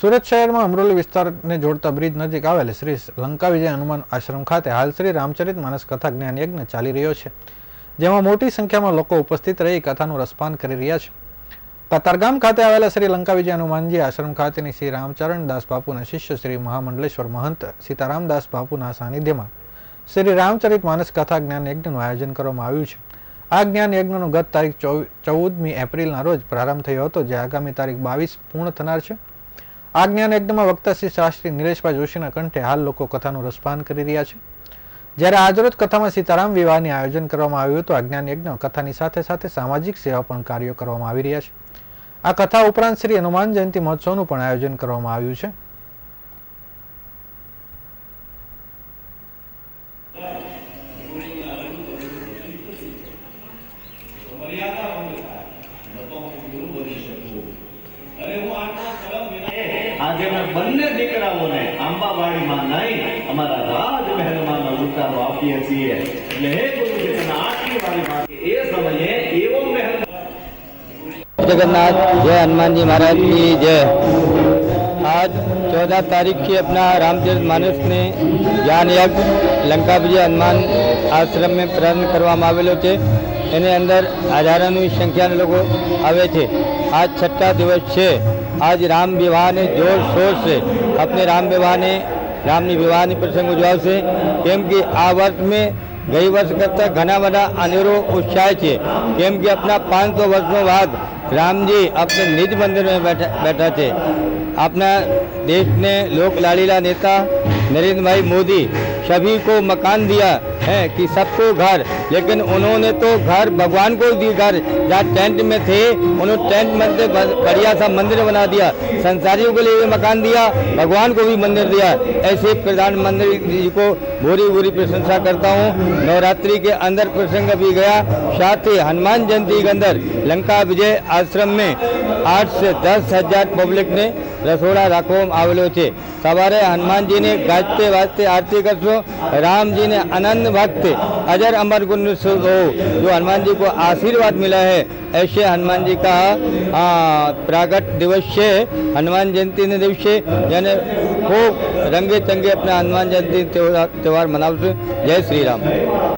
સુરત શહેરમાં અમરોલી વિસ્તારને જોડતા બ્રિજ નજીક આવેલ શ્રી લંકા વિજય હનુમાન આશ્રમ ખાતે હાલ શ્રી રામચરિત માનસ કથા જ્ઞાન યજ્ઞ ચાલી રહ્યો છે જેમાં મોટી સંખ્યામાં લોકો ઉપસ્થિત રહી કથાનું રસપાન કરી રહ્યા છે કતારગામ ખાતે આવેલા શ્રી લંકા વિજય હનુમાનજી આશ્રમ ખાતેની શ્રી રામચરણ દાસ બાપુના શિષ્ય શ્રી મહામંડલેશ્વર મહંત સીતારામદાસ બાપુના સાનિધ્યમાં શ્રી રામચરિત માનસ કથા જ્ઞાન યજ્ઞનું આયોજન કરવામાં આવ્યું છે આ જ્ઞાન યજ્ઞનો ગત તારીખ ચૌદમી એપ્રિલના રોજ પ્રારંભ થયો હતો જે આગામી તારીખ બાવીસ પૂર્ણ થનાર છે આ જ્ઞાન એકદમમાં શ્રી શાસ્ત્રી નિલેશભાઈ જોશીના કંઠે હાલ લોકો કથાનું રસપાન કરી રહ્યા છે જ્યારે આજરોજ કથામાં સીતારામ વિવાહની આયોજન કરવામાં આવ્યું હતું આ જ્ઞાન યજ્ઞ કથાની સાથે સાથે સામાજિક સેવા પણ કાર્યો કરવામાં આવી રહ્યા છે આ કથા ઉપરાંત શ્રી હનુમાન જયંતિ મહોત્સવનું પણ આયોજન કરવામાં આવ્યું છે Yeah. અગેન બन्ने દેખરાઓને આંબાવાડીમાં નહીં અમાર રાજા મહેલમાં મનોતાવો આપીએ છીએ એટલે હે કોલુ જે તને આખી વાડીમાં એ સમજે એવમ મહેલ ઓજગन्नाथ જય हनुमान जी महाराज की जय आज 14 તારીખે અપના રામજીત માનસને જાન એક લંકાપુજી हनुमान आश्रम મે પ્રસન્ન કરવામાં આવેલો છે એને અંદર આ ธาร ણી સંખ્યાના લોકો આવે છે આજ છઠ્ઠા દિવસ છે आज राम विवाह ने जोर शोर से अपने राम विवाह ने रामनी विवाह ने प्रसंग उजवा से केम की आ वर्ष में गई वर्ष करता घना बड़ा अनेरो उत्साह है केम की अपना पाँच सौ वर्षों बाद राम जी अपने निज मंदिर में बैठा बैठा थे अपना देश ने लोक लाड़ीला नेता नरेंद्र भाई मोदी सभी को मकान दिया है कि सबको घर लेकिन उन्होंने तो घर भगवान को दी घर जहाँ टेंट में थे उन्होंने टेंट में से बढ़िया सा मंदिर बना दिया संसारियों के लिए भी मकान दिया भगवान को भी मंदिर दिया ऐसे प्रधानमंत्री जी को भूरी भूरी प्रशंसा करता हूँ नवरात्रि के अंदर प्रसंग भी गया साथ ही हनुमान जयंती के अंदर लंका विजय आश्रम में आठ से दस हजार पब्लिक ने थे सवारे हनुमान जी ने गाजते वाजते आरती कर राम जी ने आनंद वक्त अजर अमर गुण हो जो हनुमान जी को आशीर्वाद मिला है ऐसे हनुमान जी का प्रागट दिवस से हनुमान जयंती ने दिवसे यानी खूब रंगे चंगे अपना हनुमान जयंती त्यौहार मनाव जय श्री राम